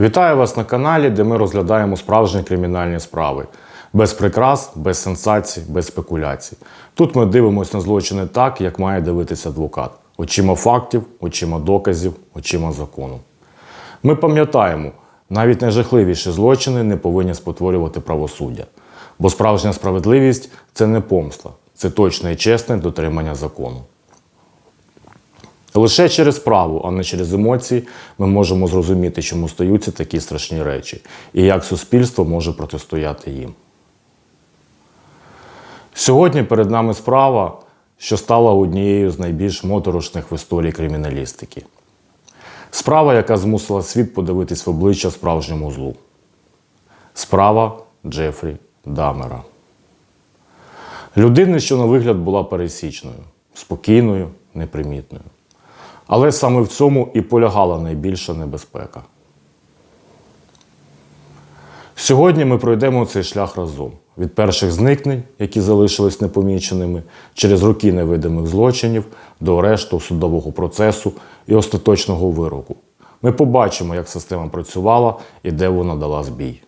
Вітаю вас на каналі, де ми розглядаємо справжні кримінальні справи. Без прикрас, без сенсацій, без спекуляцій. Тут ми дивимося на злочини так, як має дивитися адвокат: очима фактів, очима доказів, очима закону. Ми пам'ятаємо, навіть найжахливіші злочини не повинні спотворювати правосуддя. Бо справжня справедливість це не помста, це точне і чесне дотримання закону. Лише через справу, а не через емоції, ми можемо зрозуміти, чому стаються такі страшні речі, і як суспільство може протистояти їм. Сьогодні перед нами справа, що стала однією з найбільш моторошних в історії криміналістики. Справа, яка змусила світ подивитись в обличчя справжньому злу. Справа Джефрі Дамера. Людина, що на вигляд була пересічною, спокійною, непримітною. Але саме в цьому і полягала найбільша небезпека. Сьогодні ми пройдемо цей шлях разом від перших зникнень, які залишились непоміченими, через роки невидимих злочинів до арешту судового процесу і остаточного вироку. Ми побачимо, як система працювала і де вона дала збій.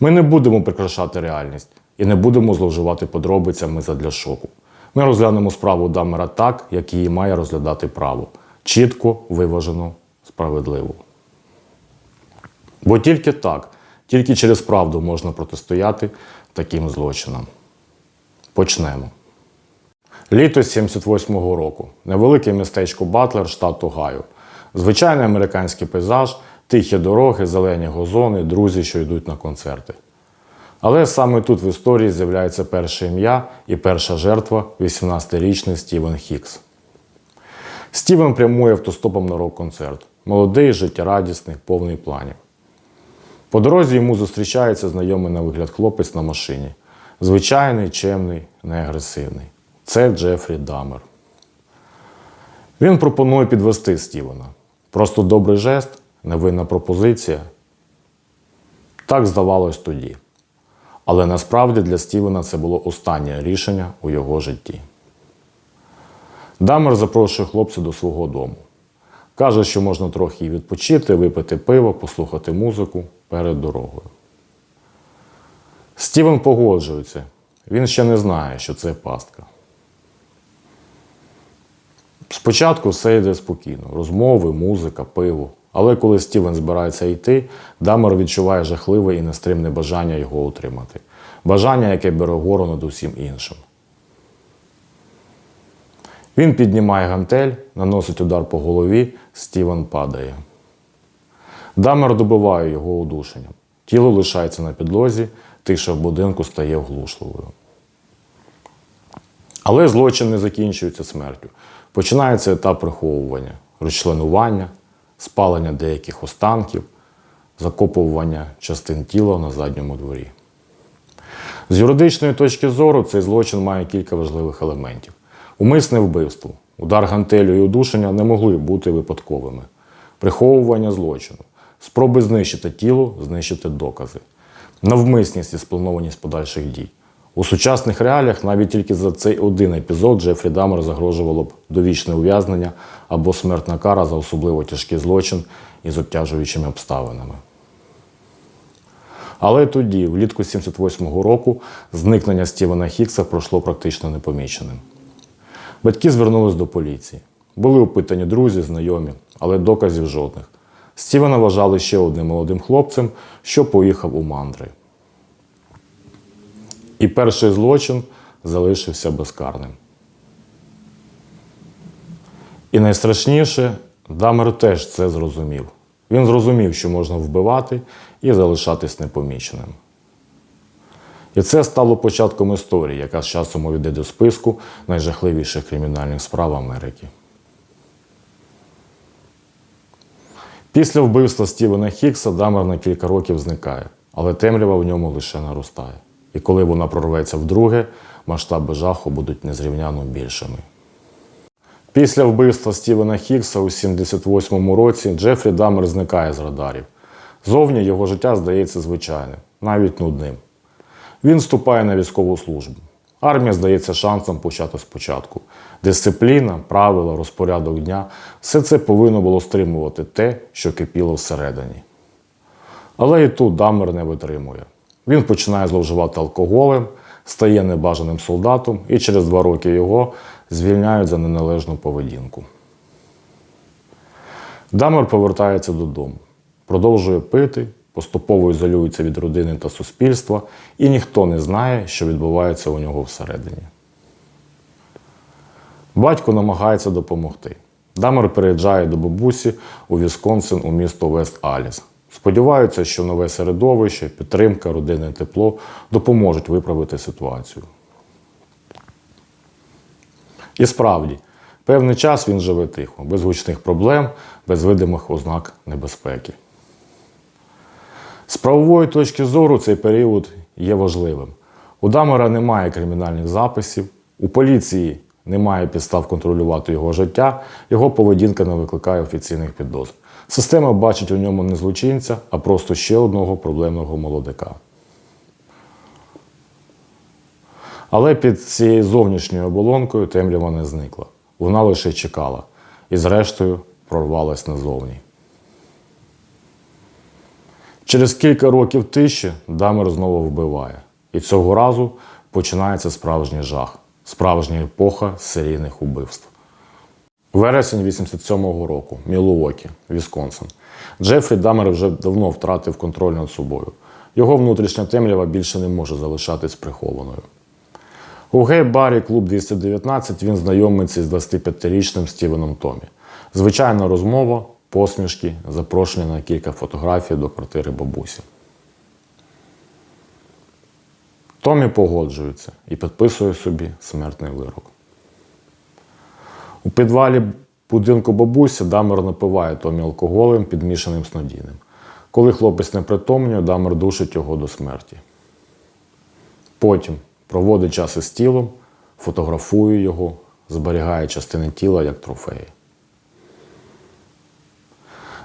Ми не будемо прикрашати реальність і не будемо зловживати подробицями задля шоку. Ми розглянемо справу Дамера так, як її має розглядати право. Чітко, виважено, справедливо. Бо тільки так, тільки через правду можна протистояти таким злочинам. Почнемо. Літо 78-го року. Невелике містечко Батлер, штат Огайо. Звичайний американський пейзаж, тихі дороги, зелені газони, друзі, що йдуть на концерти. Але саме тут в історії з'являється перше ім'я і перша жертва 18-річний Стівен Хікс. Стівен прямує автостопом на рок-концерт. Молодий, життєрадісний, повний планів. По дорозі йому зустрічається знайомий на вигляд хлопець на машині. Звичайний, чемний, неагресивний. Це Джефрі Дамер. Він пропонує підвести Стівена. Просто добрий жест, невинна пропозиція. Так здавалось тоді. Але насправді для Стівена це було останнє рішення у його житті. Дамер запрошує хлопця до свого дому. Каже, що можна трохи відпочити, випити пиво, послухати музику перед дорогою. Стівен погоджується. Він ще не знає, що це пастка. Спочатку все йде спокійно: розмови, музика, пиво. Але коли Стівен збирається йти, Дамер відчуває жахливе і нестримне бажання його утримати. Бажання, яке бере гору над усім іншим. Він піднімає гантель, наносить удар по голові, Стівен падає. Дамер добиває його удушенням. Тіло лишається на підлозі, тиша в будинку стає оглушливою. Але злочин не закінчується смертю. Починається етап приховування, розчленування, спалення деяких останків, закопування частин тіла на задньому дворі. З юридичної точки зору цей злочин має кілька важливих елементів. Умисне вбивство, удар гантелю і удушення не могли бути випадковими. Приховування злочину, спроби знищити тіло, знищити докази, навмисність і спланованість подальших дій. У сучасних реаліях навіть тільки за цей один епізод Джефрі Дамер загрожувало б довічне ув'язнення або смертна кара за особливо тяжкий злочин із обтяжуючими обставинами. Але тоді, влітку 78-го року, зникнення Стівена Хікса пройшло практично непоміченим. Батьки звернулись до поліції. Були опитані друзі, знайомі, але доказів жодних. Стівена вважали ще одним молодим хлопцем, що поїхав у мандри. І перший злочин залишився безкарним. І найстрашніше, Дамер теж це зрозумів. Він зрозумів, що можна вбивати і залишатись непоміченим. І це стало початком історії, яка з часом увійде до списку найжахливіших кримінальних справ Америки. Після вбивства Стівена Хікса Дамер на кілька років зникає, але темрява в ньому лише наростає. І коли вона прорветься вдруге, масштаби жаху будуть незрівняно більшими. Після вбивства Стівена Хікса у 78-му році Джефрі Дамер зникає з радарів. Зовні його життя здається звичайним, навіть нудним. Він вступає на військову службу. Армія здається шансом почати спочатку. Дисципліна, правила, розпорядок дня все це повинно було стримувати те, що кипіло всередині. Але і тут Дамер не витримує. Він починає зловживати алкоголем, стає небажаним солдатом, і через два роки його звільняють за неналежну поведінку. Дамер повертається додому, продовжує пити, поступово ізолюється від родини та суспільства, і ніхто не знає, що відбувається у нього всередині. Батько намагається допомогти. Дамер переїжджає до бабусі у Вісконсин у місто Вест Аліс. Сподіваються, що нове середовище, підтримка, родинне тепло допоможуть виправити ситуацію. І справді, певний час він живе тихо, без гучних проблем, без видимих ознак небезпеки. З правової точки зору цей період є важливим. У Дамера немає кримінальних записів, у поліції немає підстав контролювати його життя, його поведінка не викликає офіційних підозр. Система бачить у ньому не злочинця, а просто ще одного проблемного молодика. Але під цією зовнішньою оболонкою темрява не зникла. Вона лише чекала і, зрештою, прорвалась назовні. Через кілька років тиші Дамер знову вбиває. І цього разу починається справжній жах, справжня епоха серійних убивств. Вересень 87-го року, Мілуокі, Вісконсин. Джефрі Дамер вже давно втратив контроль над собою. Його внутрішня темрява більше не може залишатись прихованою. У гей-барі клуб 219 він знайомиться з 25-річним Стівеном Томі. Звичайна розмова, посмішки, запрошення на кілька фотографій до квартири бабусі. Томі погоджується і підписує собі смертний вирок. У підвалі будинку бабусі Дамер напиває Томі алкоголем, підмішаним снодійним. Коли хлопець не притомнює, Дамер душить його до смерті. Потім проводить час із тілом, фотографує його, зберігає частини тіла як трофеї.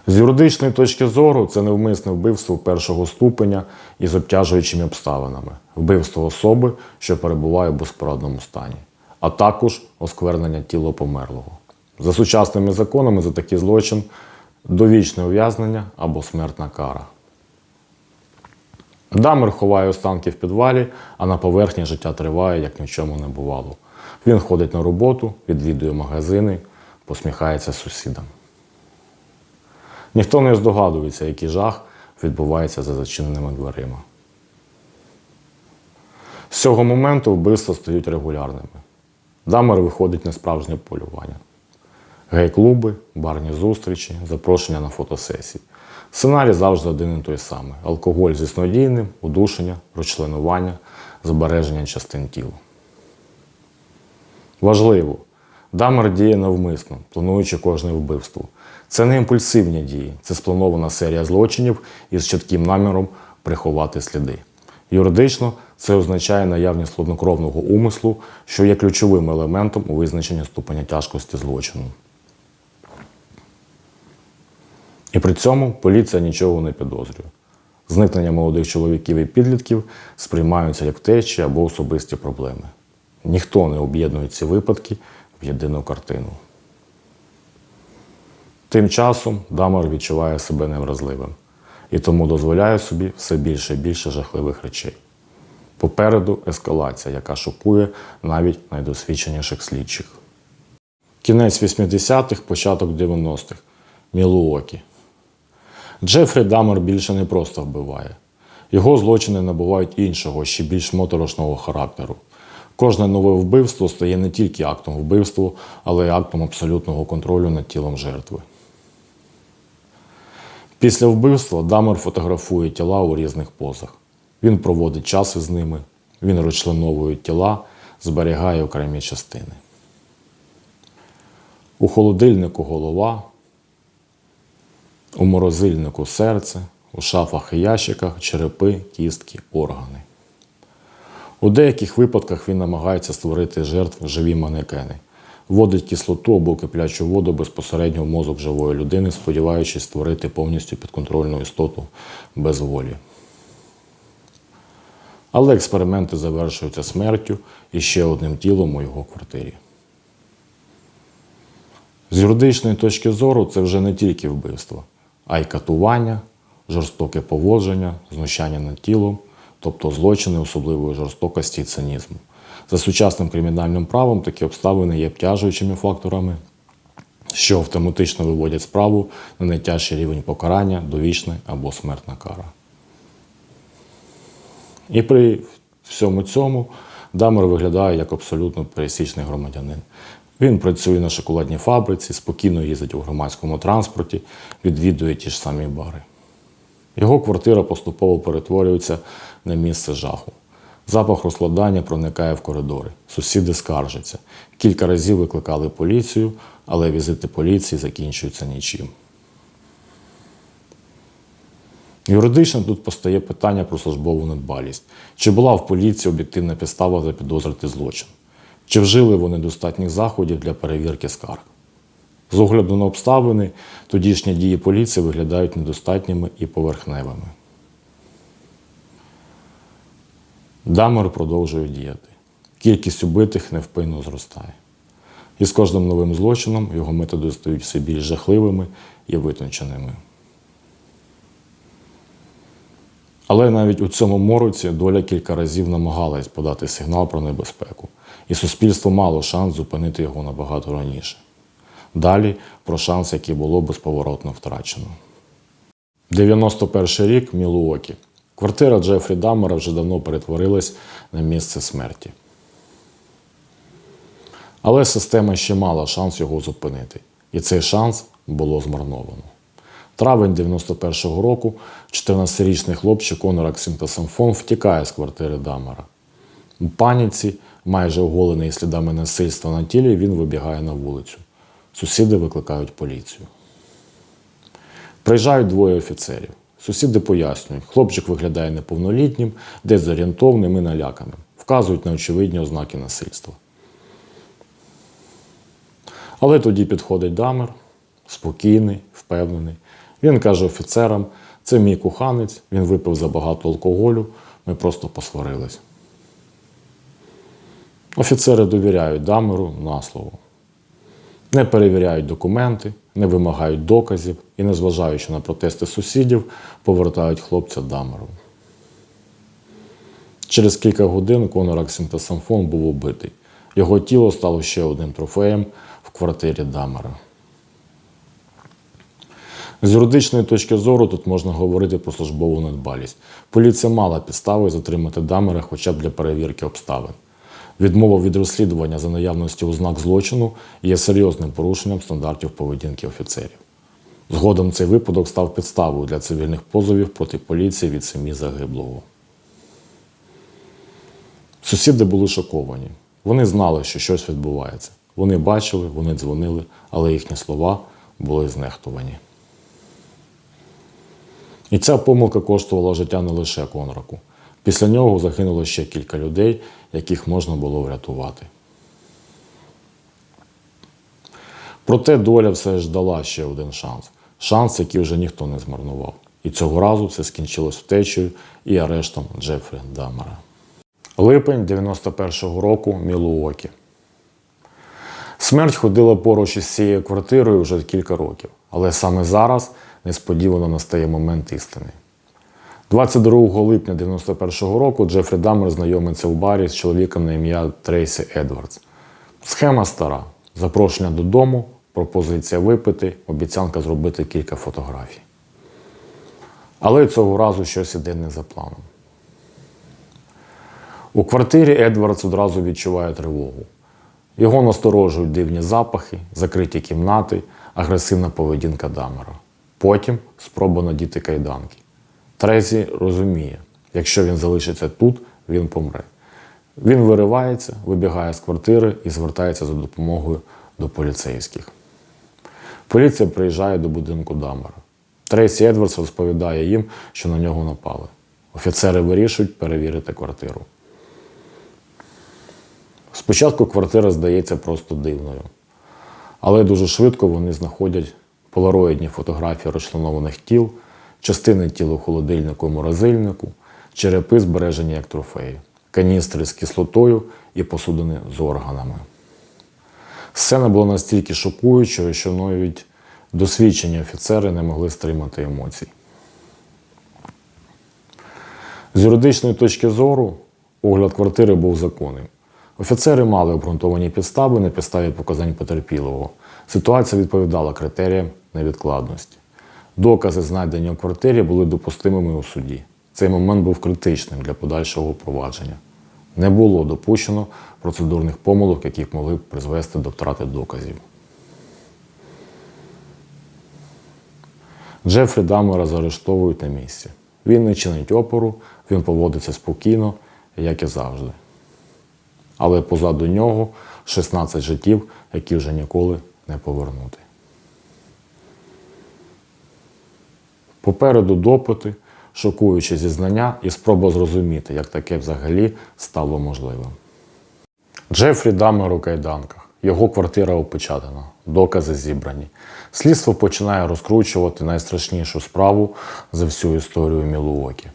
З юридичної точки зору це невмисне вбивство першого ступеня із обтяжуючими обставинами, вбивство особи, що перебуває в безпорадному стані, а також осквернення тіла померлого. За сучасними законами за такий злочин довічне ув'язнення або смертна кара. Дамер ховає останки в підвалі, а на поверхні життя триває, як ні в не бувало. Він ходить на роботу, відвідує магазини, посміхається сусідам. Ніхто не здогадується, який жах відбувається за зачиненими дверима. З цього моменту вбивства стають регулярними. Дамер виходить на справжнє полювання. Гей-клуби, барні зустрічі, запрошення на фотосесії. Сценарій завжди один і той самий: алкоголь зі снодійним, удушення, розчленування, збереження частин тіла. Важливо, Дамер діє навмисно, плануючи кожне вбивство. Це не імпульсивні дії, це спланована серія злочинів із чітким наміром приховати сліди. Юридично це означає наявність хладнокровного умислу, що є ключовим елементом у визначенні ступеня тяжкості злочину. І при цьому поліція нічого не підозрює. Зникнення молодих чоловіків і підлітків сприймаються як втечі або особисті проблеми. Ніхто не об'єднує ці випадки в єдину картину. Тим часом Дамар відчуває себе невразливим і тому дозволяє собі все більше і більше жахливих речей. Попереду ескалація, яка шокує навіть найдосвідченіших слідчих. Кінець 80-х, початок 90-х. Мілуокі. Джефрі Дамер більше не просто вбиває. Його злочини набувають іншого, ще більш моторошного характеру. Кожне нове вбивство стає не тільки актом вбивства, але й актом абсолютного контролю над тілом жертви. Після вбивства Дамер фотографує тіла у різних позах. Він проводить час із ними, він розчленовує тіла, зберігає окремі частини. У холодильнику голова, у морозильнику серце, у шафах і ящиках черепи, кістки, органи. У деяких випадках він намагається створити жертв живі манекени, вводить кислоту або киплячу воду безпосередньо в мозок живої людини, сподіваючись створити повністю підконтрольну істоту без волі. Але експерименти завершуються смертю і ще одним тілом у його квартирі. З юридичної точки зору це вже не тільки вбивство, а й катування, жорстоке поводження, знущання над тілом, тобто злочини особливої жорстокості і цинізму. За сучасним кримінальним правом такі обставини є обтяжуючими факторами, що автоматично виводять справу на найтяжчий рівень покарання, довічне або смертна кара. І при всьому цьому Дамер виглядає як абсолютно пересічний громадянин. Він працює на шоколадній фабриці, спокійно їздить у громадському транспорті, відвідує ті ж самі бари. Його квартира поступово перетворюється на місце жаху. Запах розкладання проникає в коридори. Сусіди скаржаться. Кілька разів викликали поліцію, але візити поліції закінчуються нічим. Юридично тут постає питання про службову недбалість. Чи була в поліції об'єктивна підстава запідозрити злочин? Чи вжили вони достатніх заходів для перевірки скарг? З огляду на обставини, тодішні дії поліції виглядають недостатніми і поверхневими. Дамер продовжує діяти. Кількість убитих невпинно зростає. І з кожним новим злочином його методи стають все більш жахливими і витонченими. Але навіть у цьому мороці доля кілька разів намагалась подати сигнал про небезпеку, і суспільство мало шанс зупинити його набагато раніше. Далі про шанс, який було безповоротно втрачено. 91 рік Мілуокі. Квартира Джефрі Даммера вже давно перетворилась на місце смерті. Але система ще мала шанс його зупинити, і цей шанс було змарновано. Травень 91-го року 14-річний хлопчик Конор Аксінтасамфон втікає з квартири Дамера. У паніці, майже оголений слідами насильства на тілі, він вибігає на вулицю. Сусіди викликають поліцію. Приїжджають двоє офіцерів. Сусіди пояснюють, хлопчик виглядає неповнолітнім, дезорієнтовним і наляканим. Вказують на очевидні ознаки насильства. Але тоді підходить дамер, спокійний, впевнений. Він каже офіцерам: це мій коханець, він випив забагато алкоголю, ми просто посварились. Офіцери довіряють дамеру на слово. Не перевіряють документи, не вимагають доказів і, незважаючи на протести сусідів, повертають хлопця дамеру. Через кілька годин Конор Аксінтасамфон був убитий. Його тіло стало ще одним трофеєм в квартирі Дамера. З юридичної точки зору тут можна говорити про службову недбалість. Поліція мала підстави затримати Дамера хоча б для перевірки обставин. Відмова від розслідування за наявності ознак злочину є серйозним порушенням стандартів поведінки офіцерів. Згодом цей випадок став підставою для цивільних позовів проти поліції від сім'ї загиблого. Сусіди були шоковані. Вони знали, що щось відбувається. Вони бачили, вони дзвонили, але їхні слова були знехтувані. І ця помилка коштувала життя не лише Конраку. Після нього загинуло ще кілька людей, яких можна було врятувати. Проте доля все ж дала ще один шанс. Шанс, який вже ніхто не змарнував. І цього разу все скінчилось втечею і арештом Джефрі Дамера. Липень 91-го року Мілуокі. Смерть ходила поруч із цією квартирою вже кілька років, але саме зараз несподівано настає момент істини. 22 липня 91-го року Джефрі Дамер знайомиться в барі з чоловіком на ім'я Трейсі Едвардс. Схема стара: запрошення додому, пропозиція випити, обіцянка зробити кілька фотографій. Але цього разу щось іде не за планом. У квартирі Едвардс одразу відчуває тривогу. Його насторожують дивні запахи, закриті кімнати, агресивна поведінка Дамера. Потім спроба надіти кайданки. Трезі розуміє, якщо він залишиться тут, він помре. Він виривається, вибігає з квартири і звертається за допомогою до поліцейських. Поліція приїжджає до будинку Дамера. Трейсі Едвардс розповідає їм, що на нього напали. Офіцери вирішують перевірити квартиру. Спочатку квартира здається просто дивною, але дуже швидко вони знаходять полароїдні фотографії розчленованих тіл, частини тіл холодильнику і морозильнику, черепи збережені як трофеї, каністри з кислотою і посудини з органами. Сцена була настільки шокуючою, що навіть досвідчені офіцери не могли стримати емоцій. З юридичної точки зору огляд квартири був законним. Офіцери мали обґрунтовані підстави на підставі показань потерпілого. Ситуація відповідала критеріям невідкладності. Докази, знайдені у квартирі, були допустимими у суді. Цей момент був критичним для подальшого провадження. Не було допущено процедурних помилок, які могли б призвести до втрати доказів. Джефрі Дамера заарештовують на місці. Він не чинить опору, він поводиться спокійно, як і завжди. Але позаду нього 16 життів, які вже ніколи не повернути. Попереду допити, шокуючі зізнання і спроба зрозуміти, як таке взагалі стало можливим. Джефрі Дамер у кайданках. Його квартира опечатана, докази зібрані. Слідство починає розкручувати найстрашнішу справу за всю історію Мілуокі.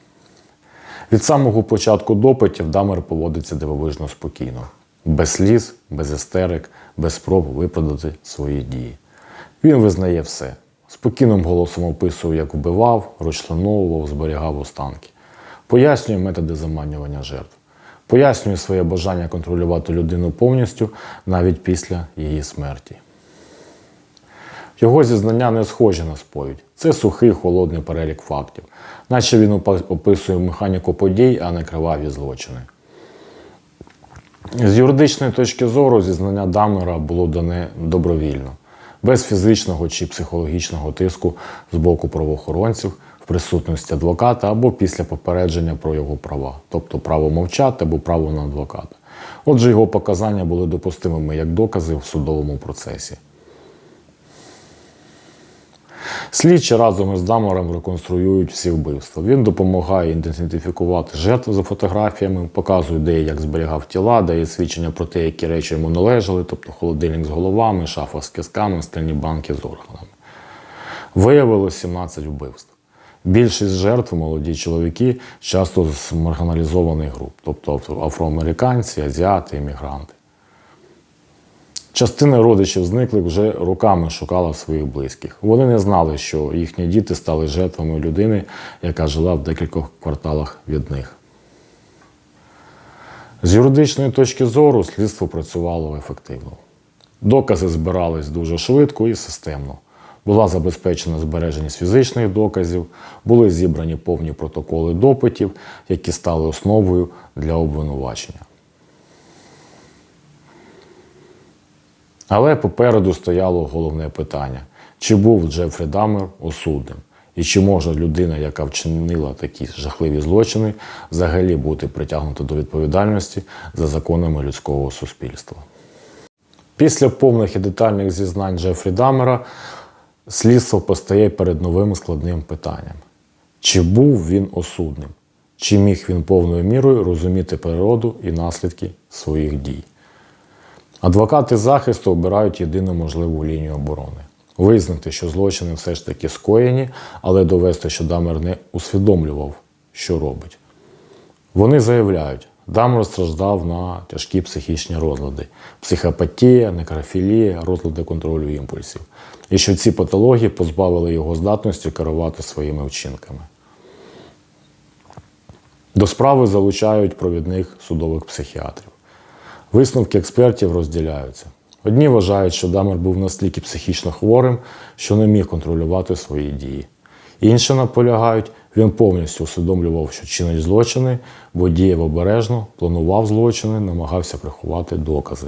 Від самого початку допитів Дамер поводиться дивовижно спокійно, без сліз, без істерик, без спроб виправдати свої дії. Він визнає все. Спокійним голосом описує, як вбивав, розчленовував, зберігав останки. Пояснює методи заманювання жертв. Пояснює своє бажання контролювати людину повністю навіть після її смерті. Його зізнання не схожі на сповідь. Це сухий холодний перелік фактів, наче він описує механіку подій, а не криваві злочини. З юридичної точки зору зізнання Дамера було дане добровільно, без фізичного чи психологічного тиску з боку правоохоронців в присутності адвоката або після попередження про його права, тобто право мовчати або право на адвоката. Отже, його показання були допустимими як докази в судовому процесі. Слідчі разом із Дамером реконструюють всі вбивства. Він допомагає ідентифікувати жертв за фотографіями, показує, де і як зберігав тіла, дає свідчення про те, які речі йому належали, тобто холодильник з головами, шафа з кисками, стальні банки з органами. Виявилось 17 вбивств. Більшість жертв молоді чоловіки, часто з маргіналізованих груп, тобто афроамериканці, азіати, іммігранти. Частина родичів зниклих вже руками шукала своїх близьких. Вони не знали, що їхні діти стали жертвами людини, яка жила в декількох кварталах від них. З юридичної точки зору слідство працювало ефективно. Докази збирались дуже швидко і системно. Була забезпечена збереженість фізичних доказів, були зібрані повні протоколи допитів, які стали основою для обвинувачення. Але попереду стояло головне питання: чи був Джефрі Дамер осудним? І чи може людина, яка вчинила такі жахливі злочини, взагалі бути притягнута до відповідальності за законами людського суспільства? Після повних і детальних зізнань Джефрі Дамера слідство постає перед новим складним питанням: чи був він осудним? Чи міг він повною мірою розуміти природу і наслідки своїх дій? Адвокати захисту обирають єдину можливу лінію оборони. Визнати, що злочини все ж таки скоєні, але довести, що Дамер не усвідомлював, що робить. Вони заявляють, Дамер страждав на тяжкі психічні розлади, психопатія, некрофілія, розлади контролю імпульсів, і що ці патології позбавили його здатності керувати своїми вчинками. До справи залучають провідних судових психіатрів. Висновки експертів розділяються. Одні вважають, що Дамер був настільки психічно хворим, що не міг контролювати свої дії. Інші наполягають, він повністю усвідомлював, що чинить злочини, бо діяв обережно, планував злочини, намагався приховати докази.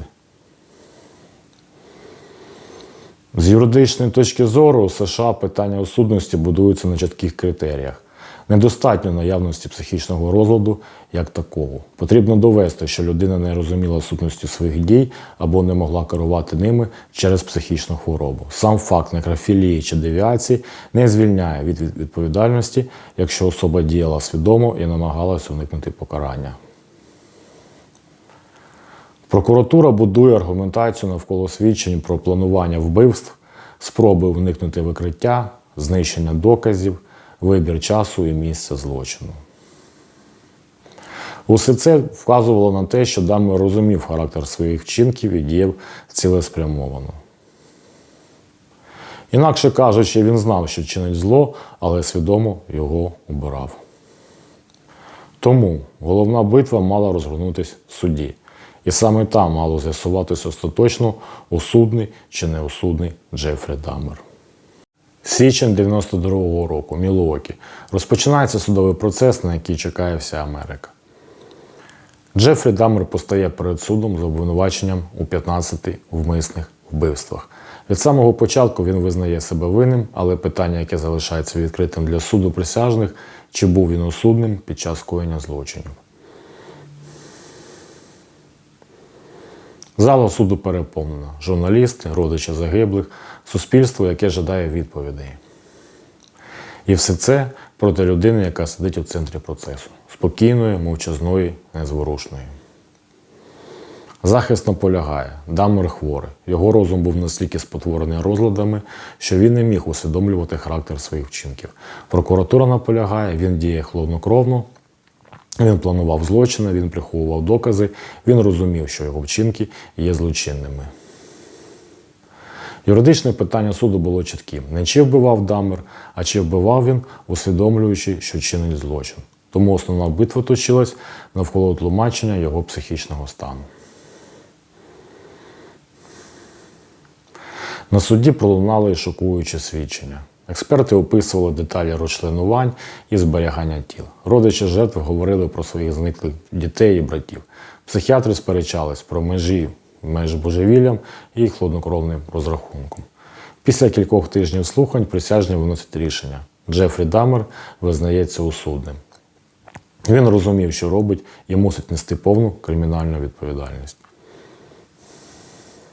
З юридичної точки зору у США питання осудності будуються на чітких критеріях. Недостатньо наявності психічного розладу як такого. Потрібно довести, що людина не розуміла сутності своїх дій або не могла керувати ними через психічну хворобу. Сам факт некрофілії чи девіації не звільняє від відповідальності, якщо особа діяла свідомо і намагалася уникнути покарання. Прокуратура будує аргументацію навколо свідчень про планування вбивств, спроби уникнути викриття, знищення доказів, вибір часу і місця злочину. Усе це вказувало на те, що Дамер розумів характер своїх вчинків і діяв цілеспрямовано. Інакше кажучи, він знав, що чинить зло, але свідомо його обирав. Тому головна битва мала розгорнутися в суді. І саме там мало з'ясуватися остаточно, усудний чи неусудний Джефрі Дамер. Січень 92-го року, Мілуокі. Розпочинається судовий процес, на який чекає вся Америка. Джефрі Дамер постає перед судом з обвинуваченням у 15 вмисних вбивствах. Від самого початку він визнає себе винним, але питання, яке залишається відкритим для суду присяжних, чи був він осудним під час коєння злочинів. Зала суду переповнена. Журналісти, родичі загиблих, суспільство, яке жадає відповідей. І все це проти людини, яка сидить у центрі процесу. Спокійної, мовчазної, незворушної. Захист наполягає, Дамер хворий. Його розум був настільки спотворений розладами, що він не міг усвідомлювати характер своїх вчинків. Прокуратура наполягає, він діє хладнокровно, він планував злочини, він приховував докази, він розумів, що його вчинки є злочинними. Юридичне питання суду було чітким: не чи вбивав Дамер, а чи вбивав він, усвідомлюючи, що чинить злочин. Тому основна битва точилась навколо тлумачення його психічного стану. На суді пролунали шокуючі свідчення. Експерти описували деталі розчленувань і зберігання тіл. Родичі жертв говорили про своїх зниклих дітей і братів. Психіатри сперечались про межі між божевіллям і хладнокровним розрахунком. Після кількох тижнів слухань присяжні виносять рішення. Джефрі Дамер визнається усудним. Він розумів, що робить, і мусить нести повну кримінальну відповідальність.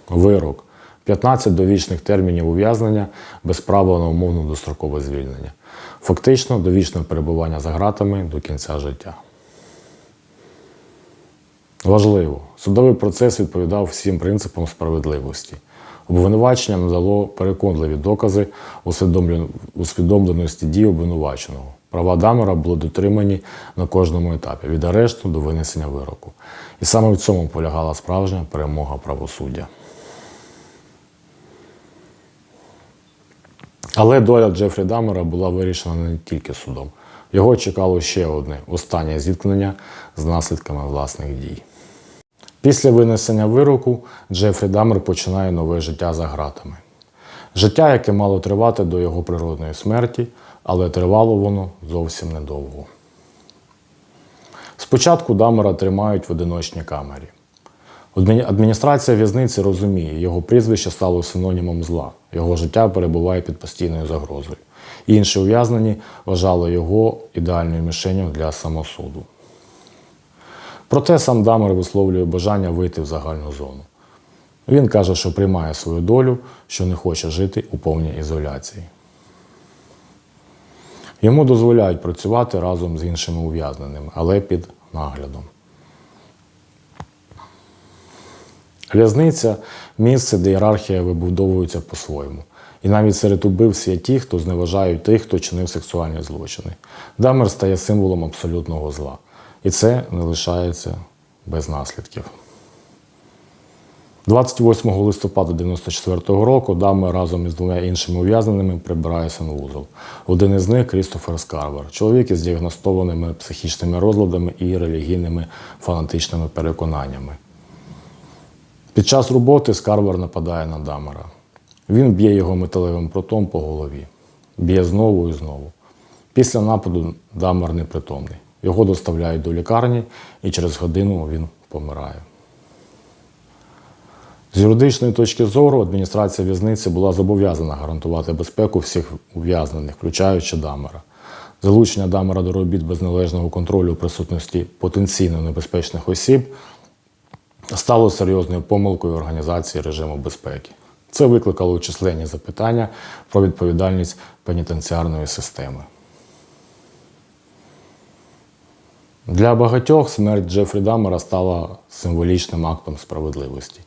Вирок. 15 довічних термінів ув'язнення без права на умовно дострокове звільнення. Фактично довічне перебування за ґратами до кінця життя. Важливо, судовий процес відповідав всім принципам справедливості. Обвинувачення надало переконливі докази усвідомленості дій обвинуваченого. Права Дамера були дотримані на кожному етапі від арешту до винесення вироку. І саме в цьому полягала справжня перемога правосуддя. Але доля Джефрі Дамера була вирішена не тільки судом. Його чекало ще одне останнє зіткнення з наслідками власних дій. Після винесення вироку Джефрі Дамер починає нове життя за ґратами. Життя, яке мало тривати до його природної смерті, але тривало воно зовсім недовго. Спочатку Дамера тримають в одиночній камері. Адміні- Адміністрація в'язниці розуміє, його прізвище стало синонімом зла. Його життя перебуває під постійною загрозою. Інші ув'язнені вважали його ідеальною мішенью для самосуду. Проте сам Дамер висловлює бажання вийти в загальну зону. Він каже, що приймає свою долю, що не хоче жити у повній ізоляції. Йому дозволяють працювати разом з іншими ув'язненими, але під наглядом. В'язниця місце, де ієрархія вибудовується по-своєму. І навіть серед убивць є ті, хто зневажають тих, хто чинив сексуальні злочини. Дамер стає символом абсолютного зла. І це не лишається без наслідків. 28 листопада 1994 року Дамер разом із двома іншими ув'язненими прибирає санвузол. Один із них Крістофер Скарвер, чоловік із діагностованими психічними розладами і релігійними фанатичними переконаннями. Під час роботи Скарвер нападає на Дамера. Він б'є його металевим прутом по голові. Б'є знову і знову. Після нападу Дамер непритомний. Його доставляють до лікарні, і через годину він помирає. З юридичної точки зору адміністрація в'язниці була зобов'язана гарантувати безпеку всіх ув'язнених, включаючи Дамера. Залучення Дамера до робіт без належного контролю присутності потенційно небезпечних осіб стало серйозною помилкою організації режиму безпеки. Це викликало численні запитання про відповідальність пенітенціарної системи. Для багатьох смерть Джефрі Дамера стала символічним актом справедливості.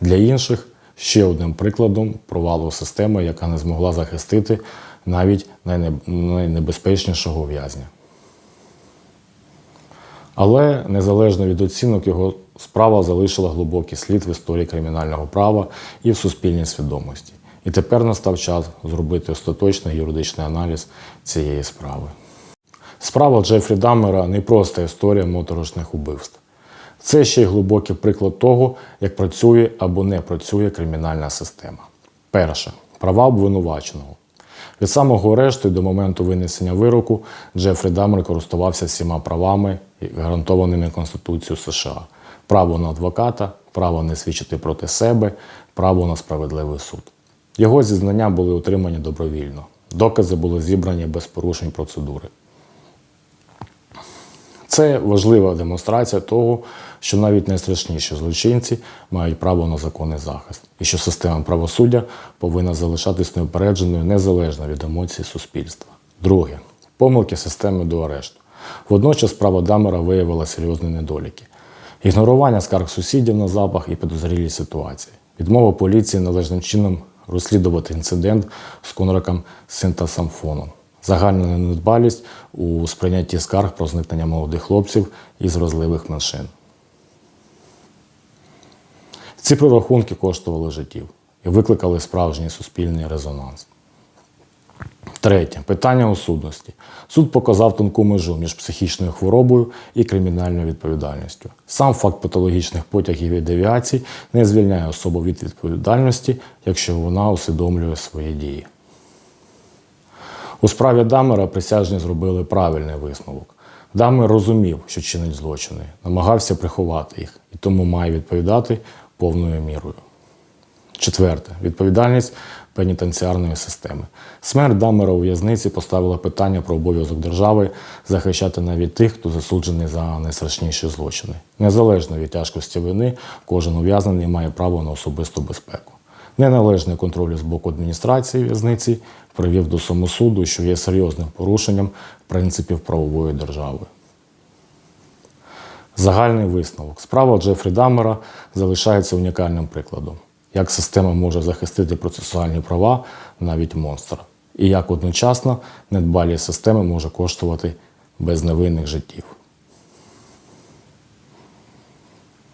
Для інших ще одним прикладом провалу системи, яка не змогла захистити навіть найнебезпечнішого в'язня. Але незалежно від оцінок його справа залишила глибокий слід в історії кримінального права і в суспільній свідомості. І тепер настав час зробити остаточний юридичний аналіз цієї справи. Справа Джефрі Даммера не просто історія моторошних убивств. Це ще й глибокий приклад того, як працює або не працює кримінальна система. Перше права обвинуваченого. Від самого арешту і до моменту винесення вироку Джефрі Даммер користувався всіма правами, гарантованими Конституцією США: право на адвоката, право не свідчити проти себе, право на справедливий суд. Його зізнання були отримані добровільно. Докази були зібрані без порушень процедури. Це важлива демонстрація того, що навіть найстрашніші злочинці мають право на законний захист, і що система правосуддя повинна залишатись неупередженою незалежно від емоцій суспільства. Друге помилки системи до арешту. Водночас справа Дамера виявила серйозні недоліки: ігнорування скарг сусідів на запах і підозрілі ситуації, відмова поліції належним чином розслідувати інцидент з конраком синтасамфоном, загальна недбалість у сприйнятті скарг про зникнення молодих хлопців із вразливих меншин. Ці прорахунки коштували життів і викликали справжній суспільний резонанс. Третє питання осудності. Суд показав тонку межу між психічною хворобою і кримінальною відповідальністю. Сам факт патологічних потягів і девіацій не звільняє особу від відповідальності, якщо вона усвідомлює свої дії. У справі Дамера присяжні зробили правильний висновок. Дамер розумів, що чинить злочини, намагався приховати їх і тому має відповідати повною мірою. Четверте відповідальність пенітенціарної системи. Смерть Дамера у в'язниці поставила питання про обов'язок держави захищати навіть тих, хто засуджений за найстрашніші злочини. Незалежно від тяжкості вини, кожен ув'язнений має право на особисту безпеку. Неналежний контроль з боку адміністрації в'язниці привів до самосуду, що є серйозним порушенням принципів правової держави. Загальний висновок. Справа Джефрі Даммера залишається унікальним прикладом, як система може захистити процесуальні права навіть монстра, і як одночасно недбалість системи може коштувати безневинних життів.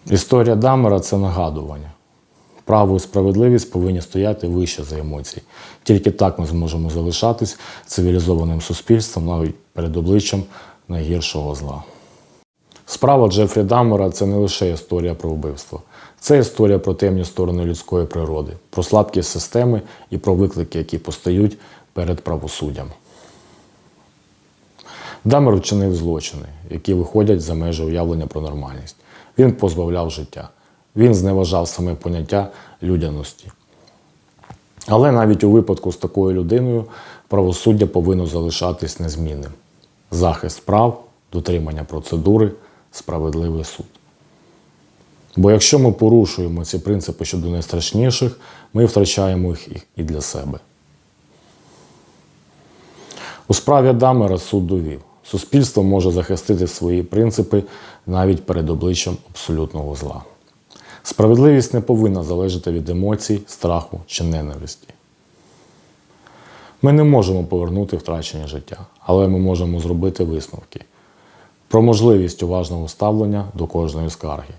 Історія Даммера – це нагадування. Право і справедливість повинні стояти вище за емоції. Тільки так ми зможемо залишатись цивілізованим суспільством навіть перед обличчям найгіршого зла. Справа Джефрі Даммера – це не лише історія про вбивство. Це історія про темні сторони людської природи, про слабкість системи і про виклики, які постають перед правосуддям. Даммер вчинив злочини, які виходять за межі уявлення про нормальність. Він позбавляв життя. Він зневажав саме поняття людяності. Але навіть у випадку з такою людиною правосуддя повинно залишатись незмінним. Захист прав, дотримання процедури, справедливий суд. Бо якщо ми порушуємо ці принципи щодо найстрашніших, ми втрачаємо їх і для себе. У справі Дамера суд довів. Суспільство може захистити свої принципи навіть перед обличчям абсолютного зла. Справедливість не повинна залежати від емоцій, страху чи ненависті. Ми не можемо повернути втрачене життя, але ми можемо зробити висновки про можливість уважного ставлення до кожної скарги,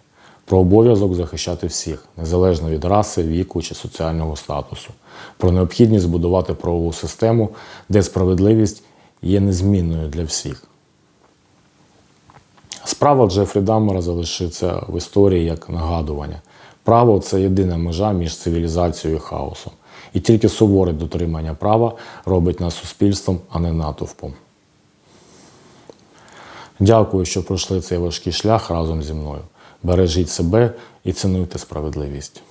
про обов'язок захищати всіх, незалежно від раси, віку чи соціального статусу, про необхідність збудувати правову систему, де справедливість є незмінною для всіх. Справа Джефрі Даммера залишиться в історії як нагадування. Право це єдина межа між цивілізацією і хаосом. І тільки суворе дотримання права робить нас суспільством, а не натовпом. Дякую, що пройшли цей важкий шлях разом зі мною. Бережіть себе і цінуйте справедливість.